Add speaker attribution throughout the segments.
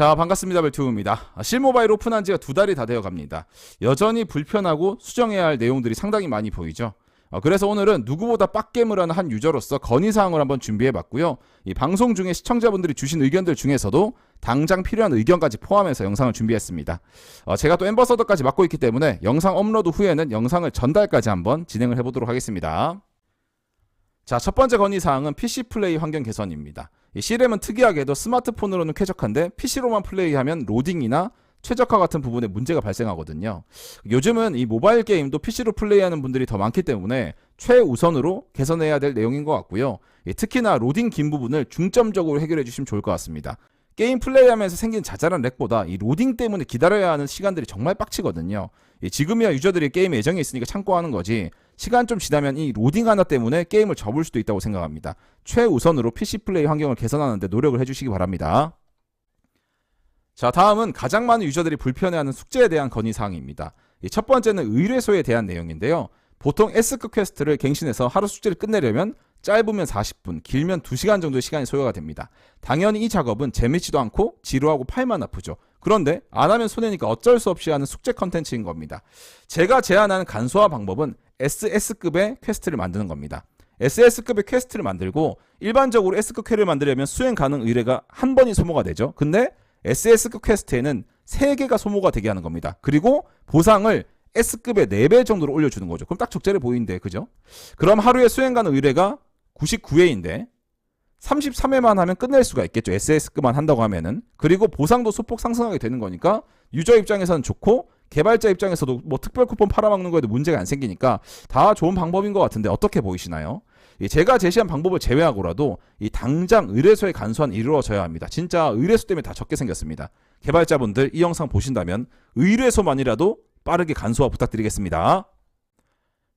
Speaker 1: 자 반갑습니다 벨투입니다. 실모바일 오픈한 지가 두 달이 다 되어 갑니다. 여전히 불편하고 수정해야 할 내용들이 상당히 많이 보이죠. 어, 그래서 오늘은 누구보다 빡겜을 하는 한 유저로서 건의사항을 한번 준비해봤고요. 이 방송 중에 시청자분들이 주신 의견들 중에서도 당장 필요한 의견까지 포함해서 영상을 준비했습니다. 어, 제가 또 엠버서더까지 맡고 있기 때문에 영상 업로드 후에는 영상을 전달까지 한번 진행을 해보도록 하겠습니다. 자, 첫 번째 건의사항은 PC 플레이 환경 개선입니다. 이 C램은 특이하게도 스마트폰으로는 쾌적한데 PC로만 플레이하면 로딩이나 최적화 같은 부분에 문제가 발생하거든요. 요즘은 이 모바일 게임도 PC로 플레이하는 분들이 더 많기 때문에 최우선으로 개선해야 될 내용인 것 같고요. 예, 특히나 로딩 긴 부분을 중점적으로 해결해 주시면 좋을 것 같습니다. 게임 플레이하면서 생긴 자잘한 렉보다 이 로딩 때문에 기다려야 하는 시간들이 정말 빡치거든요. 이 지금이야 유저들이 게임에 애정이 있으니까 참고 하는 거지 시간 좀 지나면 이 로딩 하나 때문에 게임을 접을 수도 있다고 생각합니다. 최우선으로 PC 플레이 환경을 개선하는데 노력을 해주시기 바랍니다. 자, 다음은 가장 많은 유저들이 불편해하는 숙제에 대한 건의사항입니다. 이첫 번째는 의뢰소에 대한 내용인데요. 보통 S급 퀘스트를 갱신해서 하루 숙제를 끝내려면 짧으면 40분, 길면 2시간 정도의 시간이 소요가 됩니다. 당연히 이 작업은 재미지도 않고 지루하고 팔만 아프죠. 그런데 안 하면 손해니까 어쩔 수 없이 하는 숙제 컨텐츠인 겁니다. 제가 제안하는 간소화 방법은 SS급의 퀘스트를 만드는 겁니다. SS급의 퀘스트를 만들고 일반적으로 S급 퀘를 만들려면 수행 가능 의뢰가 한 번이 소모가 되죠. 근데 SS급 퀘스트에는 3개가 소모가 되게 하는 겁니다. 그리고 보상을 S급의 4배 정도로 올려주는 거죠. 그럼 딱 적절해 보이는데, 그죠? 그럼 하루에 수행 가능 의뢰가 99회인데 33회만 하면 끝낼 수가 있겠죠. SS급만 한다고 하면은. 그리고 보상도 소폭 상승하게 되는 거니까 유저 입장에서는 좋고 개발자 입장에서도 뭐 특별 쿠폰 팔아먹는 거에도 문제가 안 생기니까 다 좋은 방법인 것 같은데 어떻게 보이시나요? 이 제가 제시한 방법을 제외하고라도 이 당장 의뢰소의 간소한 이루어져야 합니다. 진짜 의뢰소 때문에 다 적게 생겼습니다. 개발자분들 이 영상 보신다면 의뢰소만이라도 빠르게 간소화 부탁드리겠습니다.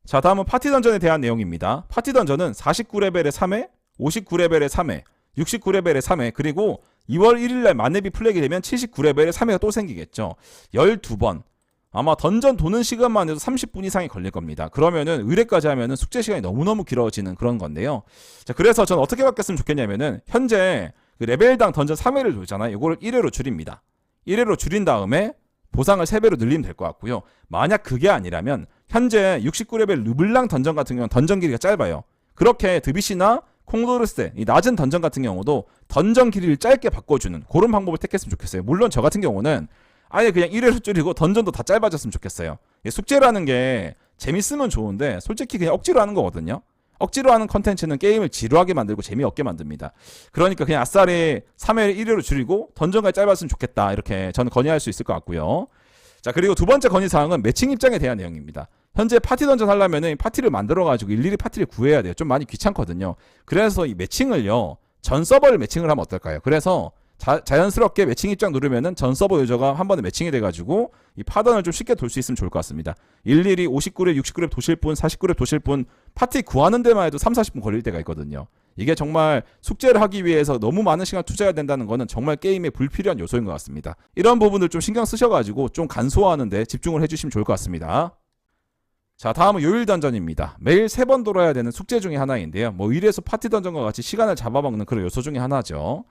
Speaker 1: 자, 다음은 파티 던전에 대한 내용입니다. 파티 던전은 49레벨의 3회, 59레벨의 3회, 69레벨의 3회, 그리고 2월 1일날 만렙이 풀리게 되면 79레벨의 3회가 또 생기겠죠. 12번. 아마 던전 도는 시간만 해도 30분 이상이 걸릴 겁니다. 그러면은 의뢰까지 하면은 숙제 시간이 너무너무 길어지는 그런 건데요. 자, 그래서 저는 어떻게 바뀌었으면 좋겠냐면은 현재 그 레벨당 던전 3회를 돌잖아요. 이거를 1회로 줄입니다. 1회로 줄인 다음에 보상을 3배로 늘리면 될 것 같고요. 만약 그게 아니라면 현재 69레벨 르블랑 던전 같은 경우는 던전 길이가 짧아요. 그렇게 드비시나 콩도르스 이 낮은 던전 같은 경우도 던전 길이를 짧게 바꿔주는 그런 방법을 택했으면 좋겠어요. 물론 저 같은 경우는 아예 그냥 1회로 줄이고 던전도 다 짧아졌으면 좋겠어요. 이 숙제라는 게 재밌으면 좋은데 솔직히 그냥 억지로 하는 거거든요. 억지로 하는 컨텐츠는 게임을 지루하게 만들고 재미없게 만듭니다. 그러니까 그냥 아싸리 3회를 1회로 줄이고 던전까지 짧았으면 좋겠다. 이렇게 저는 건의할 수 있을 것 같고요. 자, 그리고 두 번째 건의사항은 매칭 입장에 대한 내용입니다. 현재 파티 던전 하려면은 파티를 만들어가지고 일일이 파티를 구해야 돼요. 좀 많이 귀찮거든요. 그래서 이 매칭을요, 전 서버를 매칭을 하면 어떨까요? 그래서 자, 자연스럽게 매칭 입장 누르면은 전 서버 유저가 한 번에 매칭이 돼가지고 이 파던을 좀 쉽게 돌 수 있으면 좋을 것 같습니다. 일일이 59렙, 69렙 도실 분, 49렙 도실 분 파티 구하는 데만 해도 3, 40분 걸릴 때가 있거든요. 이게 정말 숙제를 하기 위해서 너무 많은 시간 투자해야 된다는 거는 정말 게임에 불필요한 요소인 것 같습니다. 이런 부분들 좀 신경 쓰셔가지고 좀 간소화하는데 집중을 해주시면 좋을 것 같습니다. 자, 다음은 요일 던전입니다. 매일 세 번 돌아야 되는 숙제 중에 하나인데요. 뭐 일에서 파티 던전과 같이 시간을 잡아먹는 그런 요소 중에 하나죠.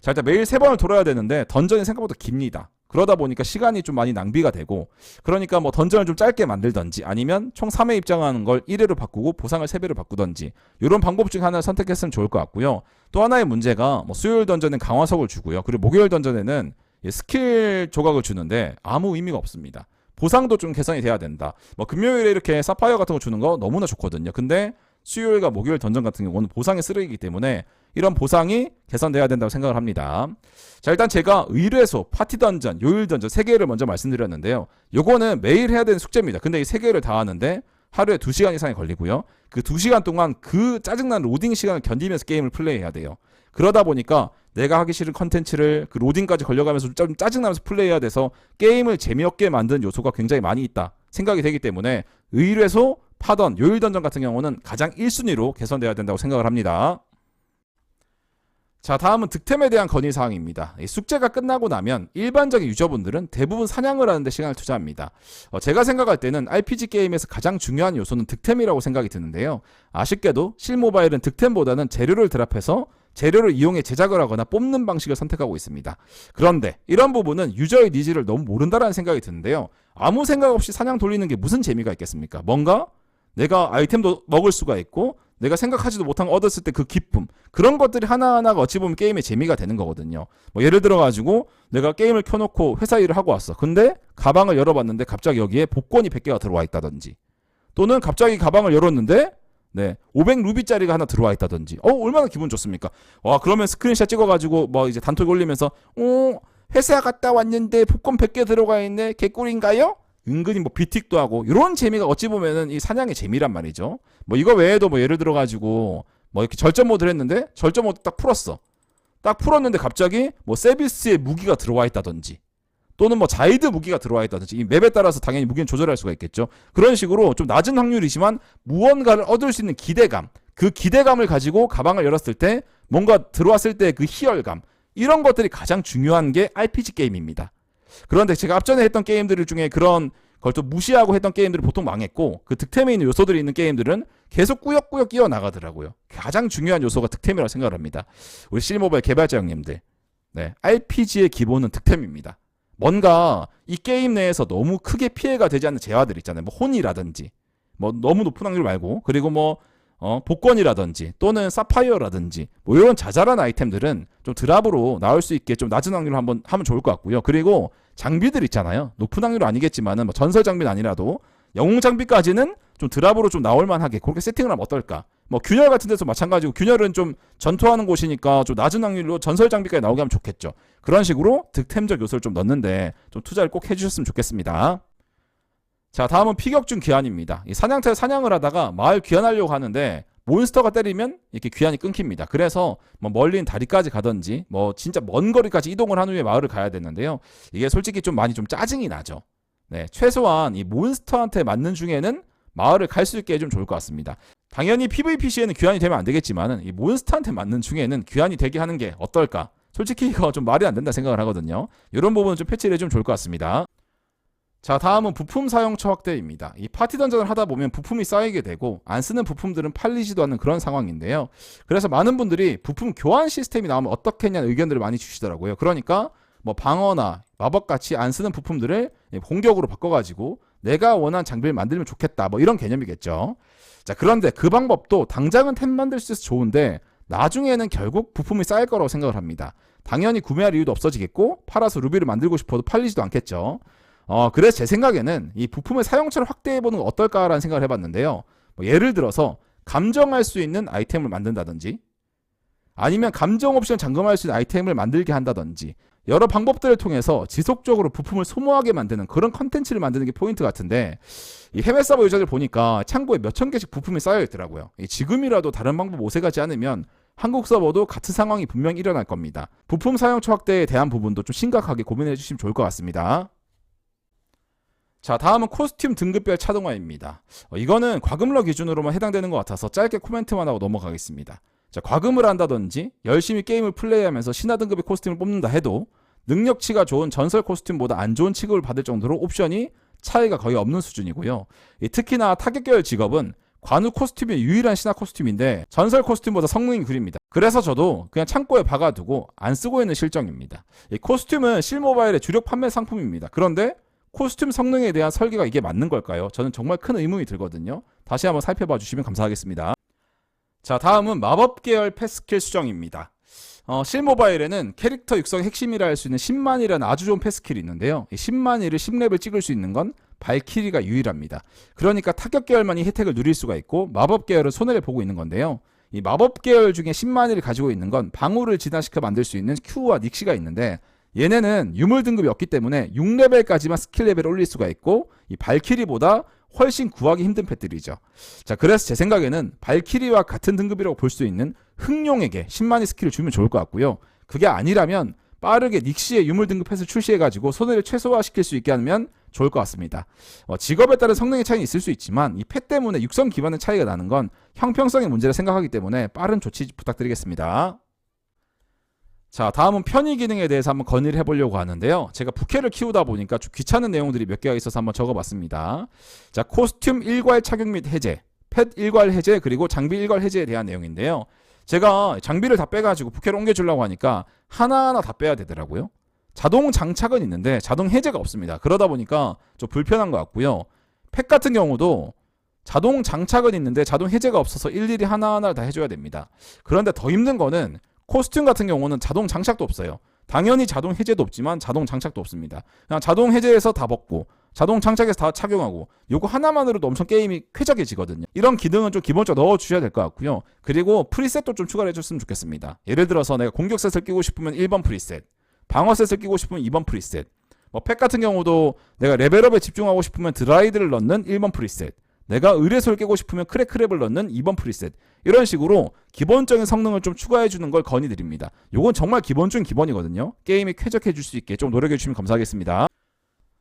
Speaker 1: 자, 일단 매일 세 번을 돌아야 되는데 던전이 생각보다 깁니다. 그러다 보니까 시간이 좀 많이 낭비가 되고 그러니까 뭐 던전을 좀 짧게 만들던지 아니면 총 3회 입장하는 걸 1회로 바꾸고 보상을 3배로 바꾸던지 이런 방법 중 하나를 선택했으면 좋을 것 같고요. 또 하나의 문제가 뭐 수요일 던전은 강화석을 주고요. 그리고 목요일 던전에는 이 스킬 조각을 주는데 아무 의미가 없습니다. 보상도 좀 개선이 돼야 된다. 뭐 금요일에 이렇게 사파이어 같은 거 주는 거 너무나 좋거든요. 근데 수요일과 목요일 던전 같은 경우는 보상이 쓰레기이기 때문에 이런 보상이 개선돼야 된다고 생각을 합니다. 자, 일단 제가 의뢰소, 파티 던전, 요일 던전 세 개를 먼저 말씀드렸는데요. 요거는 매일 해야 되는 숙제입니다. 근데 이 세 개를 다 하는데 하루에 2시간 이상이 걸리고요. 그 2시간 동안 그 짜증난 로딩 시간을 견디면서 게임을 플레이해야 돼요. 그러다 보니까 내가 하기 싫은 컨텐츠를 그 로딩까지 걸려가면서 좀 짜증나면서 플레이해야 돼서 게임을 재미없게 만드는 요소가 굉장히 많이 있다 생각이 되기 때문에 의뢰소, 파던, 요일 던전 같은 경우는 가장 1순위로 개선돼야 된다고 생각을 합니다. 자, 다음은 득템에 대한 건의 사항입니다. 이 숙제가 끝나고 나면 일반적인 유저분들은 대부분 사냥을 하는데 시간을 투자합니다. 어, 제가 생각할 때는 RPG 게임에서 가장 중요한 요소는 득템이라고 생각이 드는데요. 아쉽게도 실모바일은 득템보다는 재료를 드랍해서 재료를 이용해 제작을 하거나 뽑는 방식을 선택하고 있습니다. 그런데 이런 부분은 유저의 니즈를 너무 모른다라는 생각이 드는데요. 아무 생각 없이 사냥 돌리는 게 무슨 재미가 있겠습니까? 뭔가 내가 아이템도 먹을 수가 있고 내가 생각하지도 못한 거 얻었을 때 그 기쁨 그런 것들이 하나하나가 어찌 보면 게임의 재미가 되는 거거든요. 뭐 예를 들어 가지고 내가 게임을 켜놓고 회사 일을 하고 왔어. 근데 가방을 열어봤는데 갑자기 여기에 복권이 100개가 들어와 있다든지 또는 갑자기 가방을 열었는데 네 500 루비짜리가 하나 들어와 있다든지 어 얼마나 기분 좋습니까? 와 그러면 스크린샷 찍어가지고 뭐 이제 단톡 올리면서 어 회사 갔다 왔는데 복권 100개 들어가 있네 개꿀인가요? 은근히 뭐 비틱도 하고 이런 재미가 어찌 보면은 이 사냥의 재미란 말이죠. 뭐 이거 외에도 뭐 예를 들어 가지고 뭐 이렇게 절전 모드를 했는데 절전 모드 딱 풀었어. 딱 풀었는데 갑자기 뭐 세비스의 무기가 들어와 있다든지 또는 뭐 자이드 무기가 들어와 있다든지 이 맵에 따라서 당연히 무기는 조절할 수가 있겠죠. 그런 식으로 좀 낮은 확률이지만 무언가를 얻을 수 있는 기대감 그 기대감을 가지고 가방을 열었을 때 뭔가 들어왔을 때 그 희열감 이런 것들이 가장 중요한 게 RPG 게임입니다. 그런데 제가 앞전에 했던 게임들 중에 그런 걸 또 무시하고 했던 게임들은 보통 망했고 그 득템에 있는 요소들이 있는 게임들은 계속 꾸역꾸역 끼어 나가더라고요. 가장 중요한 요소가 득템이라고 생각을 합니다. 우리 실모바일 개발자 형님들. 네, RPG의 기본은 득템입니다. 뭔가 이 게임 내에서 너무 크게 피해가 되지 않는 재화들 있잖아요. 뭐 혼이라든지 뭐 너무 높은 확률 말고 그리고 뭐 어, 복권이라든지 또는 사파이어라든지 뭐 이런 자잘한 아이템들은 좀 드랍으로 나올 수 있게 좀 낮은 확률로 한번 하면 좋을 것 같고요. 그리고 장비들 있잖아요. 높은 확률은 아니겠지만은 뭐 전설 장비는 아니라도 영웅 장비까지는 좀 드랍으로 좀 나올 만하게 그렇게 세팅을 하면 어떨까? 뭐 균열 같은 데서 마찬가지고 균열은 좀 전투하는 곳이니까 좀 낮은 확률로 전설 장비까지 나오게 하면 좋겠죠. 그런 식으로 득템적 요소를 좀 넣는데 좀 투자를 꼭 해주셨으면 좋겠습니다. 자, 다음은 피격중 귀환입니다. 이 사냥터에 사냥을 하다가 마을 귀환하려고 하는데 몬스터가 때리면 이렇게 귀환이 끊깁니다. 그래서 뭐 멀린 다리까지 가든지 뭐 진짜 먼 거리까지 이동을 한 후에 마을을 가야 되는데요. 이게 솔직히 좀 많이 좀 짜증이 나죠. 네, 최소한 이 몬스터한테 맞는 중에는 마을을 갈 수 있게 해주면 좋을 것 같습니다. 당연히 PVP 시에는 귀환이 되면 안 되겠지만은 이 몬스터한테 맞는 중에는 귀환이 되게 하는 게 어떨까? 솔직히 이거 좀 말이 안 된다 생각을 하거든요. 이런 부분은 좀 패치를 해주면 좋을 것 같습니다. 자, 다음은 부품 사용처 확대입니다. 이 파티 던전을 하다 보면 부품이 쌓이게 되고 안 쓰는 부품들은 팔리지도 않는 그런 상황인데요. 그래서 많은 분들이 부품 교환 시스템이 나오면 어떻겠냐는 의견들을 많이 주시더라고요. 그러니까 뭐 방어나 마법같이 안 쓰는 부품들을 공격으로 바꿔가지고 내가 원하는 장비를 만들면 좋겠다. 뭐 이런 개념이겠죠. 자, 그런데 그 방법도 당장은 템 만들 수 있어서 좋은데 나중에는 결국 부품이 쌓일 거라고 생각을 합니다. 당연히 구매할 이유도 없어지겠고 팔아서 루비를 만들고 싶어도 팔리지도 않겠죠. 어, 그래서 제 생각에는 이 부품의 사용처를 확대해보는 건 어떨까라는 생각을 해봤는데요. 뭐 예를 들어서 감정할 수 있는 아이템을 만든다든지 아니면 감정 옵션 잠금할 수 있는 아이템을 만들게 한다든지 여러 방법들을 통해서 지속적으로 부품을 소모하게 만드는 그런 컨텐츠를 만드는 게 포인트 같은데 이 해외 서버 유저들 보니까 창고에 몇천 개씩 부품이 쌓여 있더라고요. 지금이라도 다른 방법 오세가지 않으면 한국 서버도 같은 상황이 분명히 일어날 겁니다. 부품 사용 처 확대에 대한 부분도 좀 심각하게 고민해 주시면 좋을 것 같습니다. 자, 다음은 코스튬 등급별 차동화입니다. 어, 이거는 과금러 기준으로만 해당되는 것 같아서 짧게 코멘트만 하고 넘어가겠습니다. 자, 과금을 한다든지 열심히 게임을 플레이하면서 신화 등급의 코스튬을 뽑는다 해도 능력치가 좋은 전설 코스튬보다 안 좋은 취급을 받을 정도로 옵션이 차이가 거의 없는 수준이고요. 특히나 타격 계열 직업은 관우 코스튬의 유일한 신화 코스튬인데 전설 코스튬보다 성능이 구립니다. 그래서 저도 그냥 창고에 박아두고 안 쓰고 있는 실정입니다. 이 코스튬은 실모바일의 주력 판매 상품입니다. 그런데 코스튬 성능에 대한 설계가 이게 맞는 걸까요? 저는 정말 큰 의문이 들거든요. 다시 한번 살펴봐 주시면 감사하겠습니다. 자, 다음은 마법 계열 패스킬 수정입니다. 어, 실모바일에는 캐릭터 육성 핵심이라 할 수 있는 10만이라는 아주 좋은 패스킬이 있는데요. 이 10만이를 10렙을 찍을 수 있는 건 발키리가 유일합니다. 그러니까 타격 계열만이 혜택을 누릴 수가 있고 마법 계열은 손해를 보고 있는 건데요. 이 마법 계열 중에 10만이를 가지고 있는 건 방울을 진화시켜 만들 수 있는 Q와 닉시가 있는데 얘네는 유물 등급이 없기 때문에 6레벨까지만 스킬 레벨을 올릴 수가 있고 이 발키리보다 훨씬 구하기 힘든 펫들이죠. 자, 그래서 제 생각에는 발키리와 같은 등급이라고 볼 수 있는 흑룡에게 10만의 스킬을 주면 좋을 것 같고요. 그게 아니라면 빠르게 닉시의 유물 등급 펫을 출시해가지고 손해를 최소화시킬 수 있게 하면 좋을 것 같습니다. 어, 직업에 따른 성능의 차이는 있을 수 있지만 이펫 때문에 육성 기반의 차이가 나는 건 형평성의 문제라 생각하기 때문에 빠른 조치 부탁드리겠습니다. 자, 다음은 편의 기능에 대해서 한번 건의를 해보려고 하는데요. 제가 부캐를 키우다 보니까 좀 귀찮은 내용들이 몇 개가 있어서 한번 적어봤습니다. 자, 코스튬 일괄 착용 및 해제, 펫 일괄 해제, 그리고 장비 일괄 해제에 대한 내용인데요. 제가 장비를 다 빼가지고 부캐로 옮겨주려고 하니까 하나하나 다 빼야 되더라고요. 자동 장착은 있는데 자동 해제가 없습니다. 그러다 보니까 좀 불편한 것 같고요. 팩 같은 경우도 자동 장착은 있는데 자동 해제가 없어서 일일이 하나하나 다 해줘야 됩니다. 그런데 더 힘든 거는 코스튬 같은 경우는 자동 장착도 없어요. 당연히 자동 해제도 없지만 자동 장착도 없습니다. 그냥 자동 해제해서 다 벗고 자동 장착해서 다 착용하고 요거 하나만으로도 엄청 게임이 쾌적해지거든요. 이런 기능은 좀 기본적으로 넣어 주셔야 될 것 같고요. 그리고 프리셋도 좀 추가를 해줬으면 좋겠습니다. 예를 들어서 내가 공격셋을 끼고 싶으면 1번 프리셋, 방어셋을 끼고 싶으면 2번 프리셋. 뭐 팩 같은 경우도 내가 레벨업에 집중하고 싶으면 드라이드를 넣는 1번 프리셋. 내가 의뢰소를 깨고 싶으면 크랙크랩을 넣는 2번 프리셋. 이런 식으로 기본적인 성능을 좀 추가해 주는 걸 건의드립니다. 요건 정말 기본 중 기본이거든요. 게임이 쾌적해질 수 있게 좀 노력해 주시면 감사하겠습니다.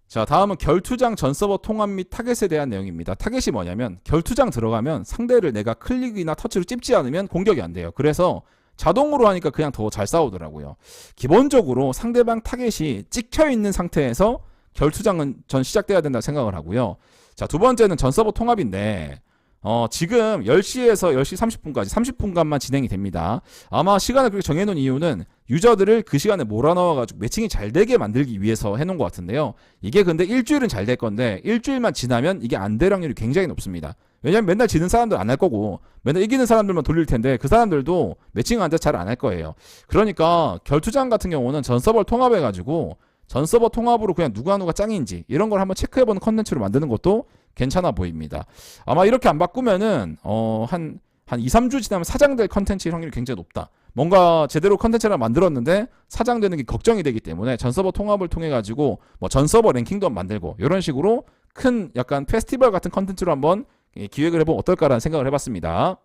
Speaker 1: 자, 다음은 결투장 전 서버 통합 및 타겟에 대한 내용입니다. 타겟이 뭐냐면 결투장 들어가면 상대를 내가 클릭이나 터치로 찝지 않으면 공격이 안 돼요. 그래서 자동으로 하니까 그냥 더 잘 싸우더라고요. 기본적으로 상대방 타겟이 찍혀 있는 상태에서 결투장은 전 시작돼야 된다 생각을 하고요. 자, 두 번째는 전 서버 통합인데 어, 지금 10시에서 10시 30분까지 30분간만 진행이 됩니다. 아마 시간을 그렇게 정해놓은 이유는 유저들을 그 시간에 몰아넣어가지고 매칭이 잘 되게 만들기 위해서 해놓은 것 같은데요. 이게 근데 일주일은 잘 될 건데 일주일만 지나면 이게 안 될 확률이 굉장히 높습니다. 왜냐면 맨날 지는 사람들 안 할 거고 맨날 이기는 사람들만 돌릴 텐데 그 사람들도 매칭 앉아 잘안 할 거예요. 그러니까 결투장 같은 경우는 전 서버를 통합해가지고 전 서버 통합으로 그냥 누가 누가 짱인지 이런 걸 한번 체크해보는 컨텐츠로 만드는 것도 괜찮아 보입니다. 아마 이렇게 안 바꾸면은 어 한 한 2, 3주 지나면 사장될 컨텐츠의 확률이 굉장히 높다. 뭔가 제대로 컨텐츠를 만들었는데 사장되는 게 걱정이 되기 때문에 전 서버 통합을 통해 가지고 뭐 전 서버 랭킹도 만들고 이런 식으로 큰 약간 페스티벌 같은 컨텐츠로 한번 예, 기획을 해보면 어떨까라는 생각을 해봤습니다.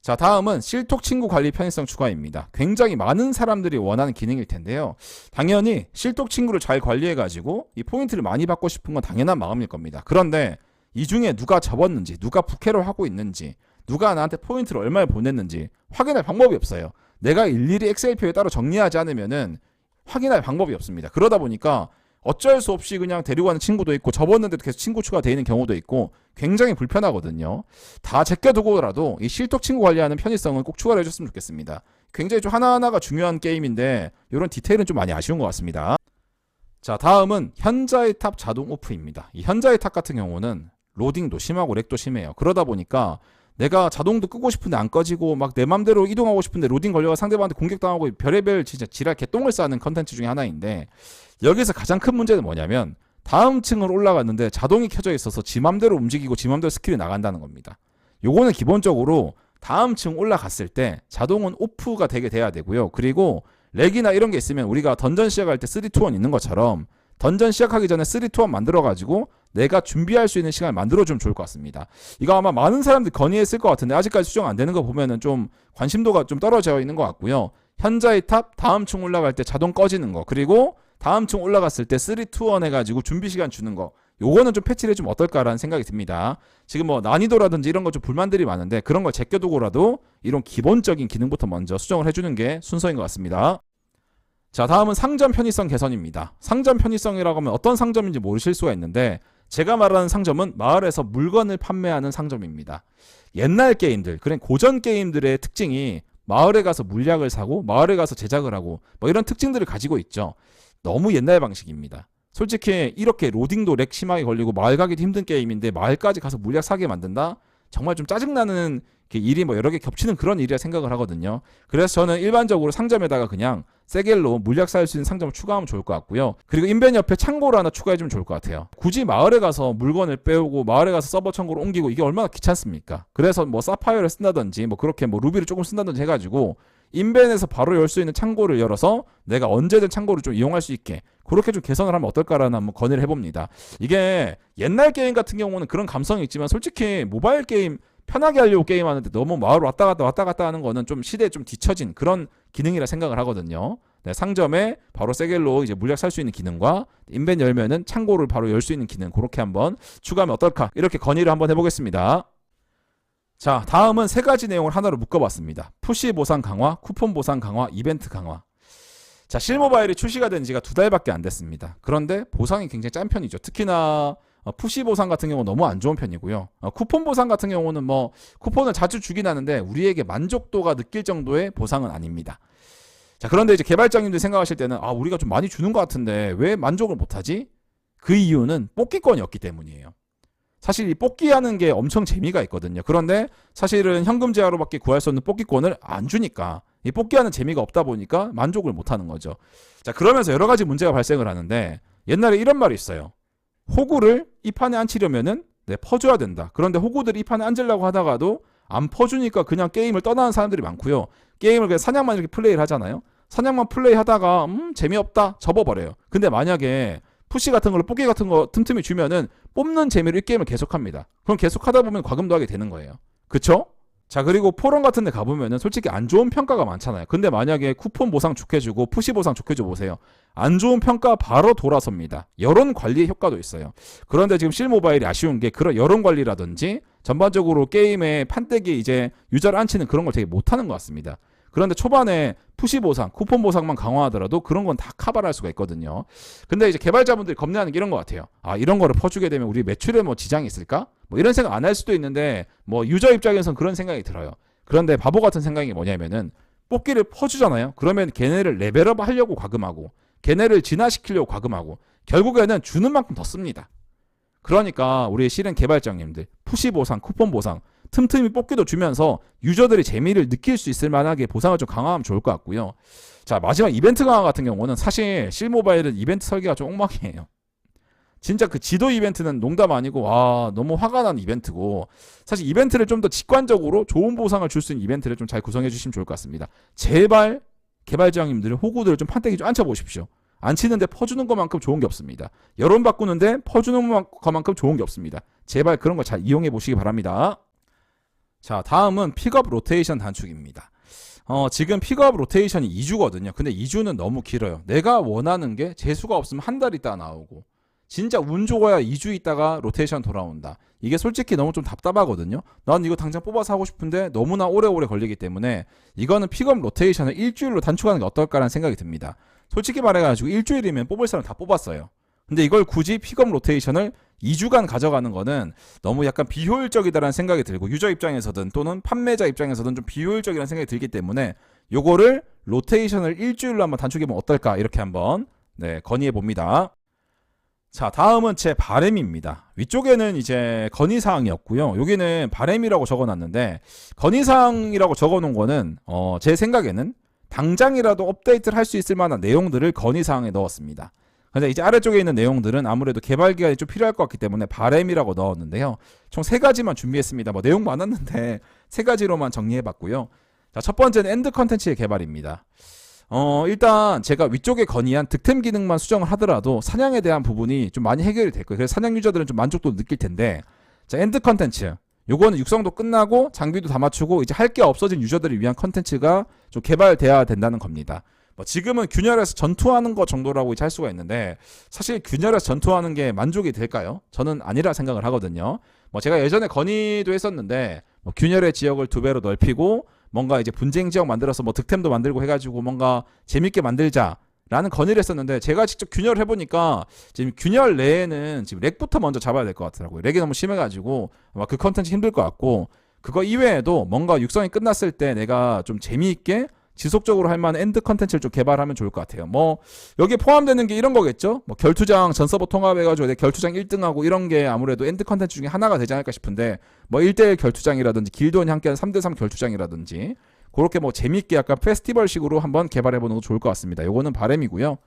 Speaker 1: 자, 다음은 실톡 친구 관리 편의성 추가입니다. 굉장히 많은 사람들이 원하는 기능일 텐데요. 당연히 실톡 친구를 잘 관리해가지고 이 포인트를 많이 받고 싶은 건 당연한 마음일 겁니다. 그런데 이 중에 누가 접었는지, 누가 부캐를 하고 있는지, 누가 나한테 포인트를 얼마에 보냈는지 확인할 방법이 없어요. 내가 일일이 엑셀표에 따로 정리하지 않으면은 확인할 방법이 없습니다. 그러다 보니까 어쩔 수 없이 그냥 데리고 가는 친구도 있고 접었는데도 계속 친구 추가되어 있는 경우도 있고 굉장히 불편하거든요. 다 제껴두고라도 이 실톡 친구 관리하는 편의성은 꼭 추가를 해줬으면 좋겠습니다. 굉장히 좀 하나하나가 중요한 게임인데 이런 디테일은 좀 많이 아쉬운 것 같습니다. 자 다음은 현자의 탑 자동 오프입니다. 이 현자의 탑 같은 경우는 로딩도 심하고 렉도 심해요. 그러다 보니까 내가 자동도 끄고 싶은데 안 꺼지고 막 내 맘대로 이동하고 싶은데 로딩 걸려가 상대방한테 공격당하고 별의별 진짜 지랄 개똥을 싸는 컨텐츠 중에 하나인데 여기서 가장 큰 문제는 뭐냐면 다음 층을 올라갔는데 자동이 켜져 있어서 지 맘대로 움직이고 지 맘대로 스킬이 나간다는 겁니다. 요거는 기본적으로 다음 층 올라갔을 때 자동은 오프가 되게 돼야 되고요. 그리고 렉이나 이런 게 있으면 우리가 던전 시작할 때 3, 2, 1 있는 것처럼 던전 시작하기 전에 3, 2, 1 만들어가지고 내가 준비할 수 있는 시간을 만들어주면 좋을 것 같습니다. 이거 아마 많은 사람들이 건의했을 것 같은데 아직까지 수정 안 되는 거 보면은 좀 관심도가 좀 떨어져 있는 것 같고요. 현자의 탑 다음 층 올라갈 때 자동 꺼지는 거 그리고 다음 층 올라갔을 때 3, 2, 1 해가지고 준비 시간 주는 거 요거는 좀 패치를 해주면 어떨까라는 생각이 듭니다. 지금 뭐 난이도라든지 이런 거 좀 불만들이 많은데 그런 걸 제껴두고라도 이런 기본적인 기능부터 먼저 수정을 해주는 게 순서인 것 같습니다. 자, 다음은 상점 편의성 개선입니다. 상점 편의성이라고 하면 어떤 상점인지 모르실 수가 있는데 제가 말하는 상점은 마을에서 물건을 판매하는 상점입니다. 옛날 게임들, 그런 고전 게임들의 특징이 마을에 가서 물약을 사고 마을에 가서 제작을 하고 뭐 이런 특징들을 가지고 있죠. 너무 옛날 방식입니다. 솔직히 이렇게 로딩도 렉 심하게 걸리고 마을 가기도 힘든 게임인데 마을까지 가서 물약 사게 만든다? 정말 좀 짜증나는 게 일이 뭐 여러 개 겹치는 그런 일이라 생각을 하거든요. 그래서 저는 일반적으로 상점에다가 그냥 세겔로 물약 살 수 있는 상점을 추가하면 좋을 것 같고요. 그리고 인벤 옆에 창고를 하나 추가해주면 좋을 것 같아요. 굳이 마을에 가서 물건을 빼오고 마을에 가서 서버 창고를 옮기고 이게 얼마나 귀찮습니까? 그래서 뭐 사파이어를 쓴다든지 뭐 그렇게 뭐 루비를 조금 쓴다든지 해가지고 인벤에서 바로 열 수 있는 창고를 열어서 내가 언제든 창고를 좀 이용할 수 있게 그렇게 좀 개선을 하면 어떨까라는 한번 건의를 해봅니다. 이게 옛날 게임 같은 경우는 그런 감성이 있지만 솔직히 모바일 게임 편하게 하려고 게임하는데 너무 마을 왔다 갔다 왔다 갔다 하는 거는 좀 시대에 좀 뒤처진 그런 기능이라 생각을 하거든요. 네, 상점에 바로 세겔로 이제 물약 살 수 있는 기능과 인벤 열면은 창고를 바로 열 수 있는 기능 그렇게 한번 추가하면 어떨까 이렇게 건의를 한번 해보겠습니다. 자 다음은 세 가지 내용을 하나로 묶어봤습니다. 푸시 보상 강화, 쿠폰 보상 강화, 이벤트 강화. 자 실모바일이 출시가 된 지가 두 달밖에 안 됐습니다. 그런데 보상이 굉장히 짠 편이죠. 특히나 어, 푸시 보상 같은 경우는 너무 안 좋은 편이고요. 어, 쿠폰 보상 같은 경우는 뭐 쿠폰을 자주 주긴 하는데 우리에게 만족도가 느낄 정도의 보상은 아닙니다. 자 그런데 이제 개발자님들 생각하실 때는 아 우리가 좀 많이 주는 것 같은데 왜 만족을 못하지? 그 이유는 뽑기권이 없기 때문이에요. 사실 이 뽑기하는 게 엄청 재미가 있거든요. 그런데 사실은 현금 제하로밖에 구할 수 없는 뽑기권을 안 주니까 이 뽑기하는 재미가 없다 보니까 만족을 못 하는 거죠. 자 그러면서 여러 가지 문제가 발생을 하는데 옛날에 이런 말이 있어요. 호구를 이 판에 앉히려면은 네, 퍼줘야 된다. 그런데 호구들이 이 판에 앉으려고 하다가도 안 퍼주니까 그냥 게임을 떠나는 사람들이 많고요. 게임을 그냥 사냥만 이렇게 플레이를 하잖아요. 사냥만 플레이 하다가 음 재미없다 접어버려요. 근데 만약에 푸시 같은 걸로 뽑기 같은 거 틈틈이 주면은 뽑는 재미로 이 게임을 계속합니다. 그럼 계속하다 보면 과금도 하게 되는 거예요. 그쵸? 자 그리고 포럼 같은 데 가보면은 솔직히 안 좋은 평가가 많잖아요. 근데 만약에 쿠폰 보상 좋게 주고 푸시 보상 좋게 줘 보세요. 안 좋은 평가 바로 돌아섭니다. 여론 관리의 효과도 있어요. 그런데 지금 실모바일이 아쉬운 게 그런 여론 관리라든지 전반적으로 게임의 판때기 이제 유저를 앉히는 그런 걸 되게 못하는 것 같습니다. 그런데 초반에 푸시 보상, 쿠폰 보상만 강화하더라도 그런 건 다 카바할 수가 있거든요. 근데 이제 개발자분들이 겁내하는 게 이런 것 같아요. 아 이런 거를 퍼주게 되면 우리 매출에 뭐 지장이 있을까? 뭐 이런 생각 안 할 수도 있는데 뭐 유저 입장에선 그런 생각이 들어요. 그런데 바보 같은 생각이 뭐냐면은 뽑기를 퍼주잖아요. 그러면 걔네를 레벨업 하려고 과금하고 걔네를 진화시키려고 과금하고 결국에는 주는 만큼 더 씁니다. 그러니까 우리 실행 개발자님들 푸시 보상, 쿠폰 보상 틈틈이 뽑기도 주면서 유저들이 재미를 느낄 수 있을 만하게 보상을 좀 강화하면 좋을 것 같고요. 자 마지막 이벤트 강화 같은 경우는 사실 실모바일은 이벤트 설계가 좀 엉망이에요. 진짜 그 지도 이벤트는 농담 아니고 와 너무 화가 나는 이벤트고 사실 이벤트를 좀 더 직관적으로 좋은 보상을 줄 수 있는 이벤트를 좀 잘 구성해 주시면 좋을 것 같습니다. 제발 개발자님들 호구들을 좀 판때기 좀 앉혀 보십시오. 안 치는데 퍼주는 것만큼 좋은 게 없습니다. 여론 바꾸는데 퍼주는 것만큼 좋은 게 없습니다. 제발 그런 거 잘 이용해 보시기 바랍니다. 자, 다음은 픽업 로테이션 단축입니다. 어, 지금 픽업 로테이션이 2주거든요. 근데 2주는 너무 길어요. 내가 원하는 게 재수가 없으면 한 달 있다 나오고 진짜 운 좋아야 2주 있다가 로테이션 돌아온다. 이게 솔직히 너무 좀 답답하거든요. 난 이거 당장 뽑아서 하고 싶은데 너무나 오래오래 걸리기 때문에 이거는 픽업 로테이션을 일주일로 단축하는 게 어떨까라는 생각이 듭니다. 솔직히 말해가지고 일주일이면 뽑을 사람 다 뽑았어요. 근데 이걸 굳이 픽업 로테이션을 2주간 가져가는 거는 너무 약간 비효율적이다라는 생각이 들고 유저 입장에서든 또는 판매자 입장에서든 좀 비효율적이라는 생각이 들기 때문에 요거를 로테이션을 일주일로 한번 단축해보면 어떨까 이렇게 한번 네, 건의해 봅니다. 자, 다음은 제 바램입니다. 위쪽에는 이제 건의사항이었고요. 여기는 바램이라고 적어놨는데, 건의사항이라고 적어놓은 거는, 어, 제 생각에는 당장이라도 업데이트를 할 수 있을 만한 내용들을 건의사항에 넣었습니다. 근데 이제 아래쪽에 있는 내용들은 아무래도 개발 기간이 좀 필요할 것 같기 때문에 바램이라고 넣었는데요. 총 세 가지만 준비했습니다. 뭐 내용 많았는데 세 가지로만 정리해봤고요. 자, 첫 번째는 엔드 컨텐츠의 개발입니다. 어, 일단 제가 위쪽에 건의한 득템 기능만 수정을 하더라도 사냥에 대한 부분이 좀 많이 해결이 될 거예요. 그래서 사냥 유저들은 좀 만족도를 느낄 텐데, 자, 엔드 컨텐츠. 요거는 육성도 끝나고 장비도 다 맞추고 이제 할 게 없어진 유저들을 위한 컨텐츠가 좀 개발돼야 된다는 겁니다. 뭐 지금은 균열에서 전투하는 것 정도라고 할 수가 있는데 사실 균열에서 전투하는 게 만족이 될까요? 저는 아니라 생각을 하거든요. 뭐 제가 예전에 건의도 했었는데 뭐 균열의 지역을 두 배로 넓히고 뭔가 이제 분쟁 지역 만들어서 뭐 득템도 만들고 해가지고 뭔가 재밌게 만들자 라는 건의를 했었는데 제가 직접 균열을 해보니까 지금 균열 내에는 지금 렉부터 먼저 잡아야 될 것 같더라고요. 렉이 너무 심해가지고 아마 그 컨텐츠 힘들 것 같고 그거 이외에도 뭔가 육성이 끝났을 때 내가 좀 재미있게 지속적으로 할 만한 엔드 컨텐츠를 좀 개발하면 좋을 것 같아요. 뭐 여기에 포함되는 게 이런 거겠죠. 뭐 결투장 전 서버 통합해가지고 내 결투장 1등하고 이런 게 아무래도 엔드 컨텐츠 중에 하나가 되지 않을까 싶은데 뭐 1대1 결투장이라든지 길드원이 함께하는 3대3 결투장이라든지 그렇게 뭐 재밌게 약간 페스티벌식으로 한번 개발해보는 것도 좋을 것 같습니다. 요거는 바램이고요.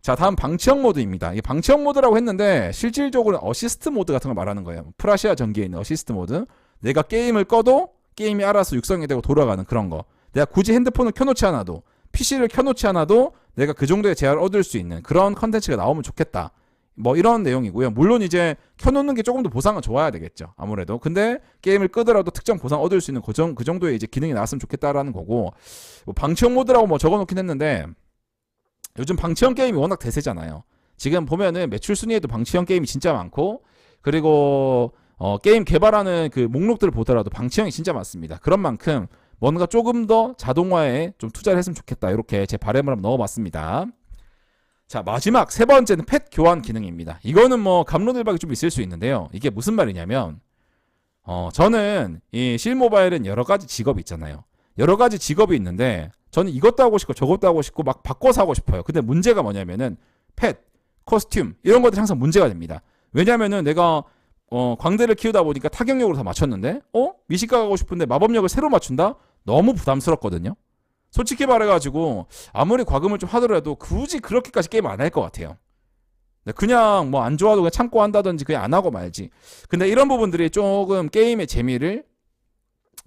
Speaker 1: 자 다음 방치형 모드입니다. 이 방치형 모드라고 했는데 실질적으로 어시스트 모드 같은 걸 말하는 거예요. 프라시아 전기에 있는 어시스트 모드. 내가 게임을 꺼도 게임이 알아서 육성이 되고 돌아가는 그런 거. 내가 굳이 핸드폰을 켜놓지 않아도 PC를 켜놓지 않아도 내가 그 정도의 제한을 얻을 수 있는 그런 컨텐츠가 나오면 좋겠다. 뭐 이런 내용이고요. 물론 이제 켜놓는 게 조금 더 보상은 좋아야 되겠죠. 아무래도. 근데 게임을 끄더라도 특정 보상 얻을 수 있는 그, 정, 그 정도의 이제 기능이 나왔으면 좋겠다라는 거고 뭐 방치형 모드라고 뭐 적어놓긴 했는데 요즘 방치형 게임이 워낙 대세잖아요. 지금 보면은 매출 순위에도 방치형 게임이 진짜 많고 그리고 어, 게임 개발하는 그 목록들을 보더라도 방치형이 진짜 많습니다. 그런 만큼 뭔가 조금 더 자동화에 좀 투자를 했으면 좋겠다. 이렇게 제 바램을 한번 넣어봤습니다. 자, 마지막 세 번째는 펫 교환 기능입니다. 이거는 뭐 감론을박이 좀 있을 수 있는데요. 이게 무슨 말이냐면 어, 저는 이 실모바일은 여러 가지 직업이 있잖아요. 여러 가지 직업이 있는데 저는 이것도 하고 싶고 저것도 하고 싶고 막 바꿔서 하고 싶어요. 근데 문제가 뭐냐면은 펫, 코스튬 이런 것들이 항상 문제가 됩니다. 왜냐면은 내가 어, 광대를 키우다 보니까 타격력으로 다 맞췄는데 어? 미식가 가고 싶은데 마법력을 새로 맞춘다? 너무 부담스럽거든요. 솔직히 말해가지고 아무리 과금을 좀 하더라도 굳이 그렇게까지 게임 안 할 것 같아요. 네, 그냥 뭐 안 좋아도 그냥 참고 한다든지 그냥 안 하고 말지. 근데 이런 부분들이 조금 게임의 재미를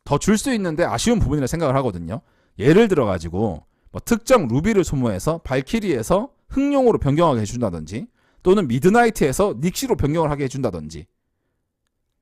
Speaker 1: 더 줄 수 있는데 아쉬운 부분이라 생각을 하거든요. 예를 들어가지고 뭐 특정 루비를 소모해서 발키리에서 흑룡으로 변경하게 해준다든지 또는 미드나이트에서 닉시로 변경을 하게 해준다든지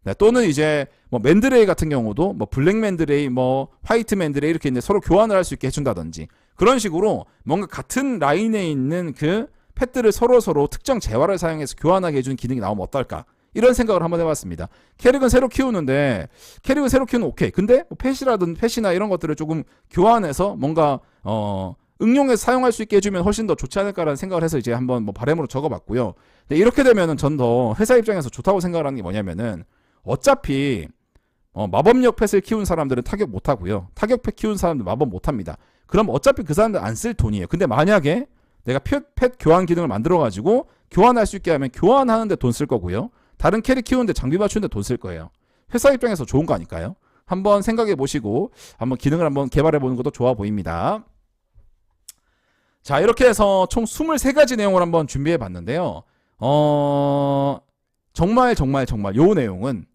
Speaker 1: 네, 또는 이제 뭐 맨드레이 같은 경우도 뭐 블랙 맨드레이 뭐 화이트 맨드레이 이렇게 있는데 서로 교환을 할 수 있게 해준다든지 그런 식으로 뭔가 같은 라인에 있는 그 펫들을 서로 서로 특정 재화를 사용해서 교환하게 해주는 기능이 나오면 어떨까 이런 생각을 한번 해봤습니다. 캐릭은 새로 키우는데 캐릭은 새로 키우는 오케이. 근데 뭐 펫이라든 펫이나 이런 것들을 조금 교환해서 뭔가 어 응용해서 사용할 수 있게 해주면 훨씬 더 좋지 않을까라는 생각을 해서 이제 한번 뭐 바램으로 적어봤고요. 근데 이렇게 되면은 전 더 회사 입장에서 좋다고 생각을 하는 게 뭐냐면은 어차피 어, 마법력 펫을 키운 사람들은 타격 못 하고요. 타격 펫 키운 사람들 마법 못 합니다. 그럼 어차피 그 사람들 안 쓸 돈이에요. 근데 만약에 내가 펫, 펫 교환 기능을 만들어 가지고 교환할 수 있게 하면 교환하는데 돈 쓸 거고요. 다른 캐릭 키우는데 장비 맞추는데 돈 쓸 거예요. 회사 입장에서 좋은 거 아닐까요? 한번 생각해 보시고 한번 기능을 한번 개발해 보는 것도 좋아 보입니다. 자, 이렇게 해서 총 23가지 내용을 한번 준비해 봤는데요. 어, 정말 정말 정말 요 내용은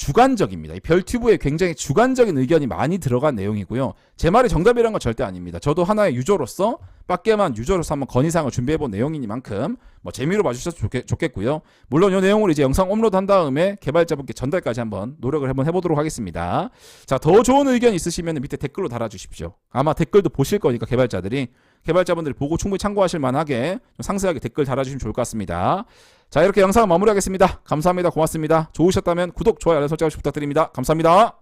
Speaker 1: 주관적입니다. 이 별튜브에 굉장히 주관적인 의견이 많이 들어간 내용이고요. 제 말이 정답이란 건 절대 아닙니다. 저도 하나의 유저로서 빡게만 유저로서 한번 건의사항을 준비해본 내용이니만큼 뭐 재미로 봐주셔서 좋겠, 좋겠 고요. 물론 이 내용을 이제 영상 업로드한 다음에 개발자분께 전달까지 한번 노력을 한번 해보도록 하겠습니다. 자, 더 좋은 의견 있으시면 밑에 댓글로 달아주십시오. 아마 댓글도 보실 거니까 개발자들이 개발자분들이 보고 충분히 참고하실 만하게 좀 상세하게 댓글 달아주시면 좋을 것 같습니다. 자, 이렇게 영상 마무리하겠습니다. 감사합니다. 고맙습니다. 좋으셨다면 구독, 좋아요, 알람 설정 부탁드립니다. 감사합니다.